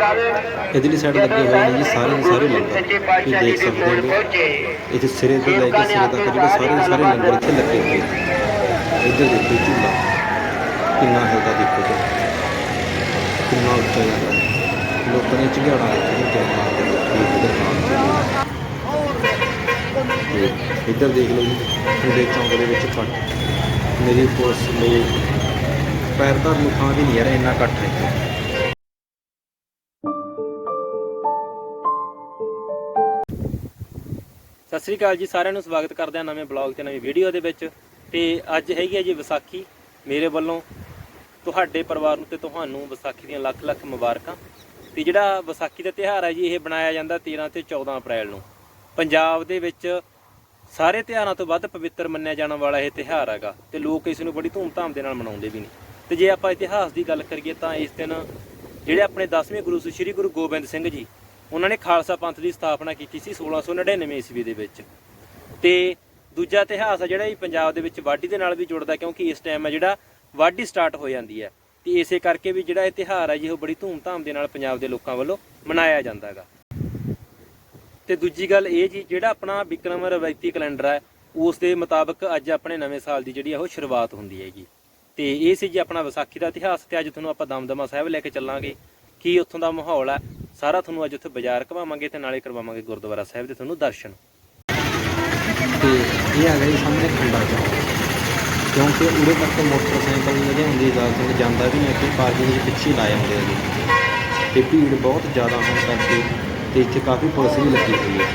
ਇਧਰਲੀ side ਲੱਗੇ ਹੋਏ ਨੇ ਜੀ, ਸਾਰੇ ਦੇ ਸਾਰੇ ਲੰਗਰ। ਤੁਸੀਂ ਦੇਖ ਸਕਦੇ ਹੋ। ਇੱਥੇ ਸਿਰੇ ਤੋਂ ਲੈ ਕੇ ਸਿਰੇ ਤੱਕ ਜਿਹੜੇ ਸਾਰੇ ਦੇ ਸਾਰੇ ਲੰਗਰ ਇੱਥੇ ਲੱਗੇ ਹੋਏ ਨੇ। ਇੱਧਰ ਦੇਖੋ ਝੂਲਾ ਕਿੰਨਾ ਹੈਗਾ ਦੇਖੋ ਤੇ ਕਿੰਨਾ ਉੱਚਾ ਜਾਂਦਾ ਲੋਕਾਂ ਨੇ ਝਗੜਾ ਇੱਥੇ ਜੈ ਮਾਰਦੇ ਲੋਕੀ ਇੱਧਰ ਨਾਲ ਇੱਧਰ ਦੇਖ ਲਓ ਜੀ ਤੁਹਾਡੇ ਚੌਂਕ ਦੇ ਵਿੱਚ ਕੱਟ ਮੇਰੀ ਪੁਲਿਸ ਲੋਕ ਪੈਰ ਧਰਨ ਨੂੰ ਥਾਂ ਵੀ ਨਹੀਂ ਯਾਰ ਇੰਨਾ ਕੱਟ ਹੈ ਸਤਿ ਸ੍ਰੀ ਅਕਾਲ ਜੀ, ਸਾਰਿਆਂ ਨੂੰ ਸਵਾਗਤ ਕਰਦੇ ਹਾਂ ਨਵੇਂ ਬਲੌਗ ਤੇ ਨਵੀਂ ਵੀਡੀਓ ਦੇ ਵਿੱਚ। ਤੇ ਅੱਜ ਹੈਗੀ ਹੈ ਜੀ ਵਿਸਾਖੀ, ਮੇਰੇ ਵੱਲੋਂ ਤੁਹਾਡੇ ਪਰਿਵਾਰ ਨੂੰ ਤੇ ਤੁਹਾਨੂੰ ਵਿਸਾਖੀ ਦੀਆਂ ਲੱਖ ਲੱਖ ਮੁਬਾਰਕਾਂ। ਤੇ ਜਿਹੜਾ ਵਿਸਾਖੀ ਦਾ ਤਿਉਹਾਰ ਹੈ ਜੀ, ਇਹ ਬਣਾਇਆ ਜਾਂਦਾ 13 ਤੇ 14 ਅਪ੍ਰੈਲ ਨੂੰ। ਪੰਜਾਬ ਦੇ ਵਿੱਚ ਸਾਰੇ ਤਿਉਹਾਰਾਂ ਤੋਂ ਵੱਧ ਪਵਿੱਤਰ ਮੰਨਿਆ ਜਾਣ ਵਾਲਾ ਇਹ ਤਿਉਹਾਰ ਹੈਗਾ ਤੇ ਲੋਕ ਇਸ ਨੂੰ ਬੜੀ ਧੂਮਧਾਮ ਦੇ ਨਾਲ ਮਨਾਉਂਦੇ ਵੀ ਨੇ। ਤੇ ਜੇ ਆਪਾਂ ਇਤਿਹਾਸ ਦੀ ਗੱਲ ਕਰੀਏ ਤਾਂ ਇਸ ਦਿਨ ਜਿਹੜੇ ਆਪਣੇ 10ਵੇਂ ਗੁਰੂ ਸ੍ਰੀ ਗੁਰੂ ਗੋਬਿੰਦ ਸਿੰਘ ਜੀ ਉਹਨਾਂ ਨੇ ਖਾਲਸਾ ਪੰਥ ਦੀ ਸਥਾਪਨਾ ਕੀਤੀ ਸੀ 1699 ਈਸਵੀ ਦੇ ਵਿੱਚ। ਤੇ ਦੂਜਾ ਇਤਿਹਾਸ ਆ ਜਿਹੜਾ ਇਹ ਪੰਜਾਬ ਦੇ ਵਿੱਚ ਵਾਢੀ ਦੇ ਨਾਲ ਵੀ ਜੁੜਦਾ ਕਿਉਂਕਿ ਇਸ ਟਾਈਮ ਹੈ ਜਿਹੜਾ ਵਾਢੀ ਸਟਾਰਟ ਹੋ ਜਾਂਦੀ ਹੈ। ਤੇ ਇਸੇ ਕਰਕੇ ਵੀ ਜਿਹੜਾ ਇਹ ਤਿਉਹਾਰ ਹੈ ਜੀ ਉਹ ਬੜੀ ਧੂਮਧਾਮ ਦੇ ਨਾਲ ਪੰਜਾਬ ਦੇ ਲੋਕਾਂ ਵੱਲੋਂ ਮਨਾਇਆ ਜਾਂਦਾ ਹੈਗਾ। ਤੇ ਦੂਜੀ ਗੱਲ ਇਹ ਜੀ, ਜਿਹੜਾ ਆਪਣਾ ਵਿਕਰਮ ਰਵਾਇਤੀ ਕੈਲੰਡਰ ਹੈ ਉਸ ਦੇ ਮੁਤਾਬਕ ਅੱਜ ਆਪਣੇ ਨਵੇਂ ਸਾਲ ਦੀ ਜਿਹੜੀ ਆ, ਉਹ ਸ਼ੁਰੂਆਤ ਹੁੰਦੀ ਹੈਗੀ। ਤੇ ਇਹ ਸੀ ਜੀ ਆਪਣਾ ਵਿਸਾਖੀ ਦਾ ਇਤਿਹਾਸ, ਤੇ ਅੱਜ ਤੁਹਾਨੂੰ ਆਪਾਂ ਦਮਦਮਾ ਸਾਹਿਬ ਲੈ ਕੇ ਚੱਲਾਂਗੇ, ਕੀ ਉੱਥੋਂ ਦਾ ਮਾਹੌਲ ਹੈ ਸਾਰਾ ਤੁਹਾਨੂੰ ਅੱਜ ਉੱਥੇ ਬਾਜ਼ਾਰ ਘਵਾਵਾਂਗੇ ਤੇ ਨਾਲੇ ਕਰਵਾਵਾਂਗੇ ਗੁਰਦੁਆਰਾ ਸਾਹਿਬ ਦੇ ਤੁਹਾਨੂੰ ਦਰਸ਼ਨ। ਤੇ ਇਹ ਆ ਗਈ ਸਾਹਮਣੇ ਖੰਡਾ ਚੌਂਕ। ਕਿਉਂਕਿ ਉਰੇ ਤੱਕ ਮੋਟਰਸਾਈਕਲ ਜਿਹੜੇ ਹੁੰਦੇ ਇਜਾਜ਼ਤ ਜਾਂਦਾ ਵੀ ਨਹੀਂ ਕਿ ਪਾਰਕਿੰਗ ਦੇ ਪਿੱਛੇ ਲਾਏ ਹੁੰਦੇ ਹੈਗੇ ਤੇ ਭੀੜ ਬਹੁਤ ਜ਼ਿਆਦਾ ਹੋਣ ਕਰਕੇ ਤੇ ਇੱਥੇ ਕਾਫੀ ਪੁਲਿਸ ਵੀ ਲੱਗੀ ਹੋਈ ਹੈ।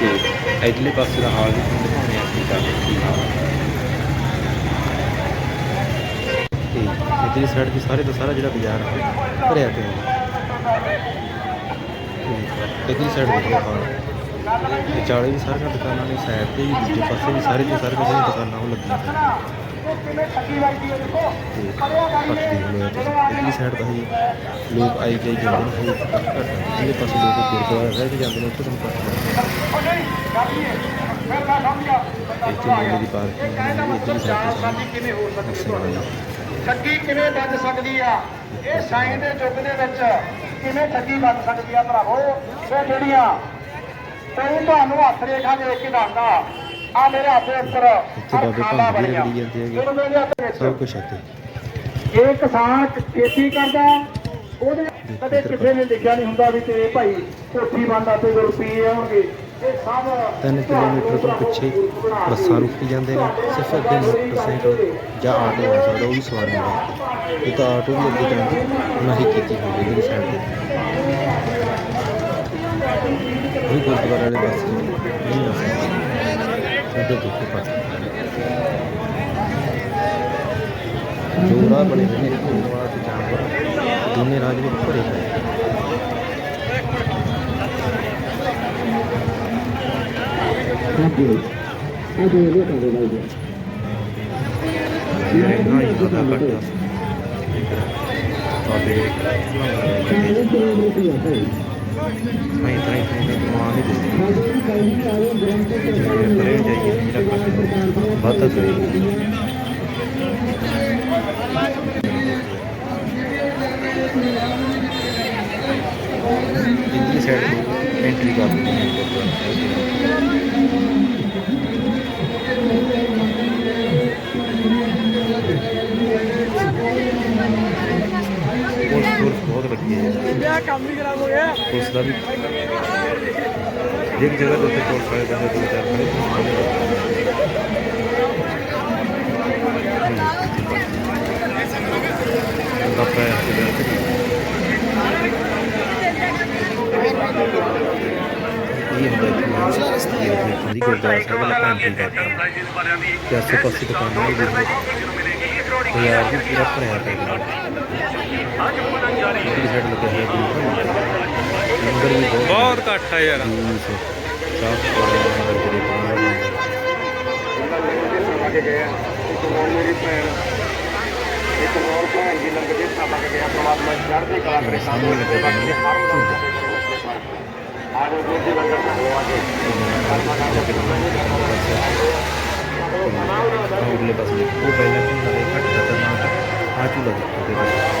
ਤੇ ਇਧਰਲੇ ਪਾਸੇ ਦਾ ਹਾਲ ਵੀ ਤੁਹਾਨੂੰ ਦਿਖਾਉਣੇ ਆ ਕੀ ਕਰਦੇ ਕੀ ਹਾਲ ਤੇ ਇਧਰਲੀ ਸਾਈਡ ਤੇ ਸਾਰੇ ਦਾ ਸਾਰਾ ਜਿਹੜਾ ਬਾਜ਼ਾਰ ਹੈ ਭਰਿਆ ਪਿਆ। ਹੈ ਤੇ ਸਾਈਡ ਦੇਖੋ ਹਾਲ ਵਿਚਾਲੇ ਵੀ ਸਾਰੀਆਂ ਦੁਕਾਨਾਂ ਨੇ, ਸਾਈਡ ਤੇ ਵੀ ਦੂਜੇ ਪਾਸੇ ਵੀ ਸਾਰੇ ਦੇ ਸਾਰੇ ਜਿਹੜੀਆਂ ਦੁਕਾਨਾਂ ਉਹ ਲੱਗੀਆਂ ਇਧਰਲੀ ਸਾਈਡ ਤਾਂ ਹੀ ਲੋਕ ਆਈ ਜਾਈ ਜਾਂਦੇ ਨੇ ਘੱਟ ਘੱਟ ਜਿਹੜੇ ਪਾਸੇ ਲੋਕ ਗੁਰਦੁਆਰਾ ਸਾਹਿਬ ਜਾਂਦੇ ਨੇ, ਉੱਥੇ ਤੁਹਾਨੂੰ ਪੱਟ ਇੱਥੇ ਮੇਲੇ ਦੀ ਪਾਰਕਿੰਗ ਇਧਰਲੀ ਸਾਈਡ ਤੇ ਕਿਵੇਂ ਹੋ ਸਕਦੀ ਸਾਰੇ ਠੱਗੀ ਕਿਵੇਂ ਵੱਜ ਸਕਦੀ ਆ? ਇਹ ਸਾਈਂ ਦੇ ਯੁੱਗ ਦੇ ਵਿੱਚ ਕਿਵੇਂ ਠੱਗੀ ਵੱਜ ਸਕਦੀ ਆ ਭਰਾਵੋ? ਇਹ ਜਿਹੜੀਆਂ ਕੋਈ ਤੁਹਾਨੂੰ ਹੱਥ ਰੇਖਾ ਦੇ ਕੇ ਦੱਸਦਾ ਆ ਮੇਰੇ ਹੱਥ ਦੇ ਉੱਪਰ ਖਾਲਾ ਬਣੀਆਂ। ਇਹਨੂੰ ਮੇਰੇ ਹੱਥ ਵਿੱਚ। ਸਭ ਕੁਝ ਇੱਥੇ ਇਹ ਕਿਸਾਨ ਖੇਤੀ ਕਰਦਾ ਉਹਦੇ ਕਦੇ ਕਿਸੇ ਨੇ ਲਿਖਿਆ ਨਹੀਂ ਹੁੰਦਾ ਵੀ ਤੇ ਭਾਈ ਕੋਠੀ ਬੰਦਾ ਤੇ ਰੁਪਏ ਆਉਣਗੇ। 3 ਕਿਲੋਮੀਟਰ ਤੋਂ ਪਿੱਛੇ ਬੱਸਾਂ ਰੁਕੀ ਜਾਂਦੇ ਨੇ। ਸਿਰਫ ਅੱਗੇ ਮੋਟਰਸਾਈਕਲ ਜਾਂ ਆਟੋ ਹੋ ਸਕਦਾ, ਉਹ ਵੀ ਸਵਾਰੀਆਂ ਵਾਸਤੇ ਇਹ ਤਾਂ ਆਟੋ ਵੀ ਅੱਗੇ ਜਾਂਦੇ ਉਹਨਾਂ ਹੀ ਕੀਤੀ ਹੋਈ ਹੈ ਸਾਈਡ ਤੇ। ਉਹ ਗੁਰਦੁਆਰੇ ਵਾਲੇ ਬੱਸ ਨਹੀਂ ਆ ਸਕਦੇ ਇੱਧਰ ਦੇਖੋ ਪਾਸੇ। ਜੋੜਾ ਬਣੇ ਹੋਏ ਨੇ ਘੁੰਮਵਾ ਤੇ ਜਾਨਵਰ। ਦੋਨੇ ਰਾਜ ਵਿੱਚ ਭਰੇ ਹੋਏ ਨੇ। ਇਹ ਨਾ ਹੀ ਜ਼ਿਆਦਾ ਘੱਟ ਆ ਬਾਬੇ ਨਹੀਂ ਤਾਂ ਇਹ ਤਾਂ ਕਮਾਲ ਹੀ ਦਿਸਦੀ ਜੇ ਪਰੇ ਜਾਈਏ ਜਿਹੜਾ ਕੁਛ ਵੱਧ ਕਰੇ ਸਾਈਡ ਤੋਂ ਐਂਟਰੀ ਕਰ ਦਿੰਦੇ ਨੇ ਖਰਾਬ ਹੋ ਗਿਆ ਪੁਲਿਸ ਦਾ ਵੀ ਇੱਕ ਜਗ੍ਹਾ ਤੇ ਉੱਤੇ ਪੁਲਿਸ ਵਾਲੇ ਬੰਦੇ ਦੋ ਚਾਰ ਖੜੇ ਦਾ ਪੈਰ ਤੇ ਬੈਠ ਕੇ ਬਹੁਤ ਬਹੁਤ ਇਕੱਠ ਆ ਯਾਰ ਜੂਸ ਚਾਹ ਪਕੌੜੇ ਲੰਗਰ ਜਿਹੜੇ ਬਣਾਏ ਮੇਰੀ ਭੈਣ ਇੱਕ ਹੋਰ ਭੈਣ ਜੀ ਲੰਗਰ ਦੇ ਸਭਾ ਕੇ ਗਿਆ ਪ੍ਰਮਾਤਮਾ ਚੜ੍ਹਦੀ ਕਲਾ ਕਰੇ ਸਾਹਮਣੇ ਲੱਗੇ ਹੋਏ ਨੇ ਆਜੋ ਜੀ ਦੀ ਲੰਗਰ ਖਾਓ ਆਜੋ ਅਗਲੇ ਪਾਸੇ ਦੇਖੋ ਉਹ ਪਹਿਲਾਂ ਝੂਲਾ ਹੈ ਘੱਟ ਖਤਰਨਾਕ ਆ ਝੂਲਾ ਦੇਖੋ ਉਹਦੇ ਵਿੱਚ ਇਹ ਤੁਹਾਨੂੰ ਕੋਲ ਲੈ ਕੇ ਆਪਾਂ ਜਿਹੜਾ ਦਿਖਾਇਆ ਮੈਂ ਨਹੀਂ ਜਾਣਦਾ ਤੂੰ ਮਾਰੇ ਉਹਨੂੰ ਪਤਾ ਇਹ ਕਲਰ ਕਿੰਨਾ ਆਪਾਂ ਇਹਦਾ ਕੰਮ ਭਾੜਾ ਆ ਬਾਕੀ ਵੀ ਵੇਖ ਪਾਣ ਤੋਂ ਮਿਲਦੀ ਹੈ ਇਹ ਦਿੱਤਾ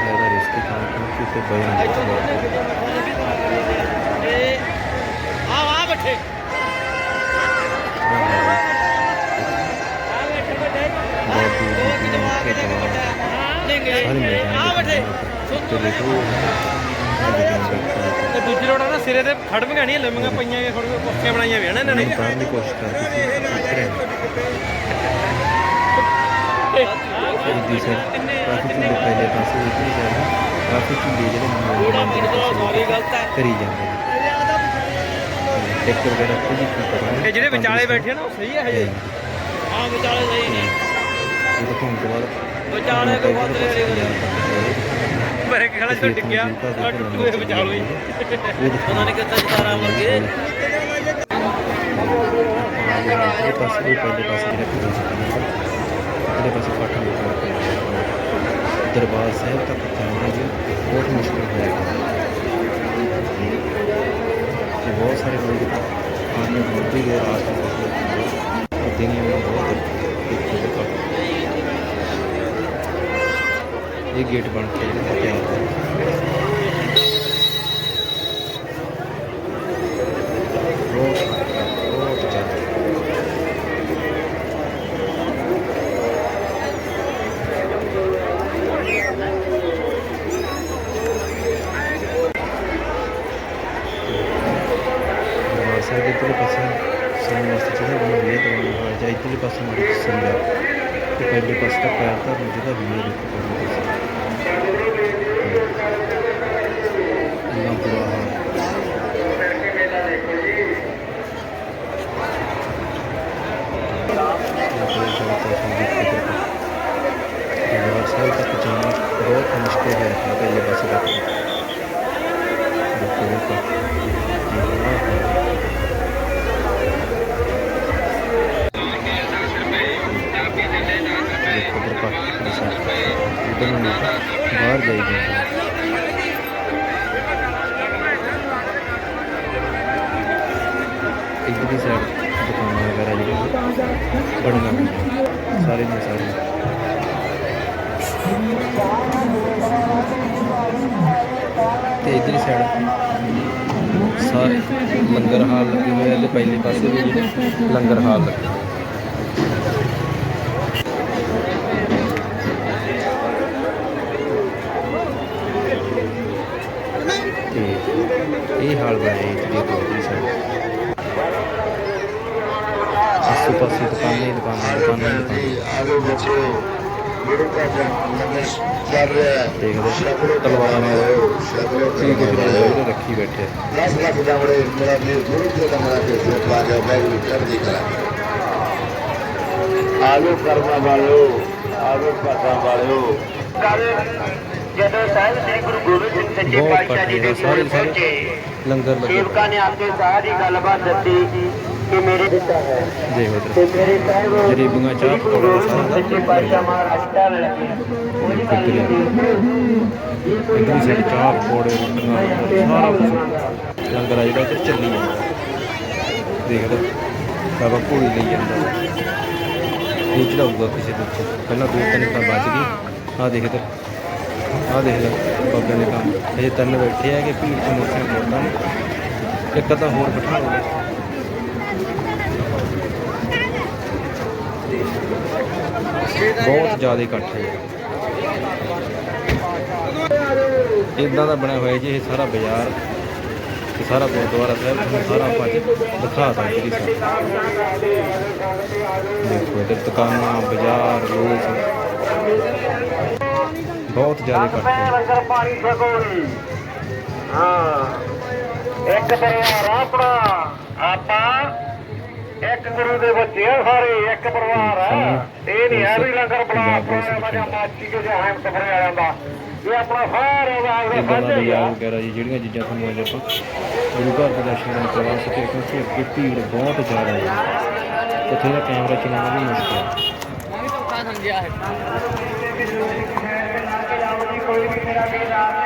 ਤੇ ਬਈ ਆ। ਆ ਬੱਠੇ। ਆ। ਬੱਠੇ ਤੇ ਤੇ ਦੂਜੀ ਆ ਨਾ ਸਿਰੇ ਤੇ ਖੜਵੀਆਂ ਨਹੀਂ ਲੰਮੀਆਂ ਪਈਆਂ ਖੜ ਕੇ ਪੱਖੀਆਂ ਬਣਾਈਆਂ ਹੋਈਆਂ ਨੇ ਇਹਨਾਂ ਨੇ। ਕਰਨ ਦੀ ਕੋਸ਼ਿਸ਼ ਕਰਦੀ ਸੀ ਇਹ ਦੀ ਸਰ ਕਾਫੀ ਝੂਲੇ ਪਹਿਲੇ ਪਾਸੇ ਇੱਕ ਹੀ ਜਾਂਦੇ ਕਾਫੀ ਝੂਲੇ ਜਿਹੜੇ ਮੰਦਰ ਦੇ ਪਾਸੇ ਕਰੀ ਜਾਂਦੇ ਨੇ। ਟਿਕਟ ਵਗੈਰਾ ਕੁਝ ਨਹੀਂ ਪਤਾ ਇਹ ਜਿਹੜੇ ਵਿਚਾਲੇ ਬੈਠੇ ਨਾ ਉਹ ਸਹੀ ਹੈ ਹਜੇ। ਹਾਂ ਵਿਚਾਲੇ ਸਹੀ ਨੇ। ਇਹ ਦਿਖਾਉਣ ਤੋਂ ਬਾਅਦ ਵਿਚਾਲੇ ਕੋਈ ਬਹੁਤ ਲੈ ਮੇਰੇ ਖੜਾ ਛੱਡ ਗਿਆ ਆ ਟੁੱਟੂ ਇਹ ਵਿਚਾਲੋ ਹੀ ਪਤਾ ਨਹੀਂ ਕਿੱਥੇ ਸਿਤਾਰਾ ਮਰ ਗਏ ਇਹ ਪਾਸੇ ਪਹਿਲੇ ਪਾਸੇ ਜਿਹੜਾ ਕਿਹੜੇ ਸੀ। ਅਗਲੇ ਪਾਸੇ ਪਾਠਾਂ ਦਰਬਾਰ ਸਾਹਿਬ ਤੱਕ ਪਹੁੰਚਣਾ ਜੀ ਬਹੁਤ ਮੁਸ਼ਕਿਲ ਹੋਏਗਾ ਤੇ ਬਹੁਤ ਸਾਰੇ ਲੋਕ ਆਨੇ ਮੋਦੀ ਦੇ ਰਾਸਤੇ ਤੇ ਦਿਨ ਇਹ ਬਹੁਤ ਇਹ ਗੇਟ ਬਣ ਕੇ ਜਿਹੜਾ ਤਿਆਰ ਹੈ ਬਹੁਤ ਬਹੁਤ ਜ਼ਿਆਦਾ ਦਰਬਾਰ ਸਾਹਿਬ ਦੇ ਇੱਧਰਲੇ ਪਾਸੇ ਸੁਣਨ ਵਾਸਤੇ ਜਗ੍ਹਾ ਬਣੀ ਹੋਈ ਹੈ ਤਾਂ ਜਾਂ ਇੱਧਰਲੇ ਪਾਸੇ ਮਾੜੀ ਜਿਹੀ ਸੰਗਤ ਤੇ ਪਹਿਲੇ ਪਾਸੇ ਤਾਂ ਪੈਰ ਧਰਨ ਜਗ੍ਹਾ ਵੀ ਹੈ, ਦੇਖੋ ਇਧਰ ਸਾਈਡ ਦੁਕਾਨਾਂ ਵਗੈਰਾ ਜਿਹੜੀਆਂ ਬਣੀਆਂ ਹੋਈਆਂ ਸਾਰੇ ਦੇ ਸਾਰੇ ਤੇ ਇਧਰ ਸਾਈਡ ਸਾਰੇ ਲੰਗਰ ਹਾਲ ਲੱਗੇ ਹੋਏ ਆ ਤੇ ਪਹਿਲੇ ਪਾਸੇ ਵੀ ਜਿਹੜੇ ਲੰਗਰ ਹਾਲ ਲੱਗੇ ਤੇ ਇਹ ਹਾਲ ਬਣਿਆ ਜੀ ਦੀ ਸਾਈਡ ਆਸੇ ਪਾਸੇ ਦੁਕਾਨਾਂ ਹੀ ਦੁਕਾਨਾਂ ਦੁਕਾਨਾਂ ਹੀ ਦੁਕਾਨਾਂ ਆਗੇ ਬੱਚੇ ਗੁਰੂ ਦਾ ਜਨਮ ਦਿਵਸ ਚੱਲ ਰਿਹਾ ਹੈ ਦੇਖਦੇ ਤਲਵਾਰਾਂ ਕੀ ਕੁਝ ਜਿਹੜੇ ਰੱਖੀ ਬੈਠੇ ਆ। 10 ਲੱਖ ਦਾਵੜੇ ਮੇਰਾ ਵੀਰ ਗੁਰੂ ਦੇ ਦਮਰਾ ਕੇ ਸਿਰ ਪਾ ਜਾ ਬੈਗ ਚੜ੍ਹਦੀ ਕਲਾ ਆਲੋ ਕਰਮਾ ਵਾਲਿਓ ਆਲੋ ਭਾਗਾ ਵਾਲਿਓ ਜਦੋਂ ਸਾਹਿਬ ਸ੍ਰੀ ਗੁਰੂ ਗੋਬਿੰਦ ਸਿੰਘ ਸੱਚੇ ਪਾਤਸ਼ਾਹ ਜੀ ਦੇ ਕੋਲ ਪਹੁੰਚੇ ਲੰਗਰ ਲੱਗੇ ਸੇਵਕਾਂ ਨੇ ਆ ਕੇ ਸਾਰੀ ਗੱਲਬਾਤ ਮੇਰੇ ਦਿੱਤਾ ਹੈ ਦੇਖੋ ਤੇ ਇੱਧਰ ਮੇਰੇ ਸਾਹਿਬ ਜਰੀਬੀਆਂ ਚਾਹ ਸ੍ਰੀ ਗੁਰੂ ਪਕੌੜਾ ਗੋਬਿੰਦ ਸਿੰਘ ਸੱਚੇ ਪਾਤਸ਼ਾਹ ਮਹਾਰਾਸ਼ਟਰ ਨਾਲ ਲੱਗੇ ਉਹਦੀ ਗੱਲ ਇੱਧਰ ਇੱਧਰ ਹੀ ਸਾਡੀ ਚਾਹ ਪਕੌੜੇ ਰੋਟੀਆਂ ਸਾਰਾ ਕੁਝ ਲੰਗਰ ਆ ਜਿਹੜਾ ਇੱਧਰ ਚੱਲੀ ਜਾਂਦਾ ਦੇਖ ਲਓ ਬਾਬਾ ਭੋਲੀ ਲਈ ਜਾਂਦਾ ਇਹ ਚੜਾਊਗਾ ਕਿਸੇ ਦੇ ਉੱਤੇ ਪਹਿਲਾਂ ਦੋ ਤਿੰਨ ਤਾਂ ਬਚ ਗਏ ਆ ਦੇਖ ਇੱਧਰ ਆ ਦੇਖ ਲੈ ਬਾਬੇ ਨੇ ਕੰਮ ਇਹ ਤਿੰਨ ਬੈਠੇ ਆ ਕਿ ਭੀੜ ਚ ਮੋਟਰ ਮੋੜਦਾ ਨੇ ਇੱਕ ਤਾਂ ਹੋਰ ਬਿਠਾ ਲਓ ਬਹੁਤ ਜ਼ਿਆਦਾ ਇਕੱਠ ਹੈ। ਇਦਾਂ ਦਾ ਬਣਿਆ ਹੋਇਆ ਜੀ, ਇਹ ਸਾਰਾ ਬਾਜ਼ਾਰ ਤੇ ਸਾਰਾ ਗੁਰਦੁਆਰਾ ਸਾਹਿਬ ਤੁਹਾਨੂੰ ਸਾਰਾ ਆਪਾਂ ਦਿਖਾ ਦਾਂਗੇ ਜੀ ਦੇਖੋ, ਇੱਧਰ ਦੁਕਾਨਾਂ, ਬਾਜ਼ਾਰ, ਲੋਕ ਬਹੁਤ ਜ਼ਿਆਦਾ ਇਕੱਠ ਹੈ। ਹਾਂ। ਇੱਕ ਪਰਿਵਾਰ ਆਪਣਾ ਆਪਾਂ ਇੱਕ ਗੁਰੂ ਦੇ ਬੱਚੇ ਆ ਸਾਰੇ ਇੱਕ ਪਰਿਵਾਰ ਆ। ਇਹ ਨਹੀਂ ਹੈ ਵੀ ਲੰਗਰ ਬਣਾ ਆਪਣਾ ਮਜਾ ਮਾਚੀ ਕੇ ਜਾਂ ਹਮ ਸਫਰੇ ਆ ਜਾਂਦਾ। ਇਹ ਆਪਣਾ ਸਾਰੇ ਵਾਗ ਦੇ ਦਾ ਫਾਇਦੇ ਬਾਜ਼ਾਰ ਆ ਵਗੈਰਾ ਜੀ ਜਿਹੜੀਆਂ ਚੀਜ਼ਾਂ ਤੁਹਾਨੂੰ ਅੱਜ ਆਪਾਂ ਗੁਰੂ ਘਰ ਦੇ ਦਰਸ਼ਨ ਕਰਵਾ ਸਕੇ ਕਿਉਂਕਿ ਅੱਗੇ ਭੀੜ ਬਹੁਤ ਜ਼ਿਆਦਾ ਹੈ। ਉੱਥੇ ਦਾ ਕੈਮਰਾ ਚਲਾਉਣਾ ਵੀ ਮੁਸ਼ਕਿਲ ਹੈ। ਮੈਂ ਵੀ ਧੋਖਾ ਸਮਝਿਆ ਹੈ। ਕੋਈ ਵੀ ਮੇਰਾ ਵੀਰ ਰਾਤ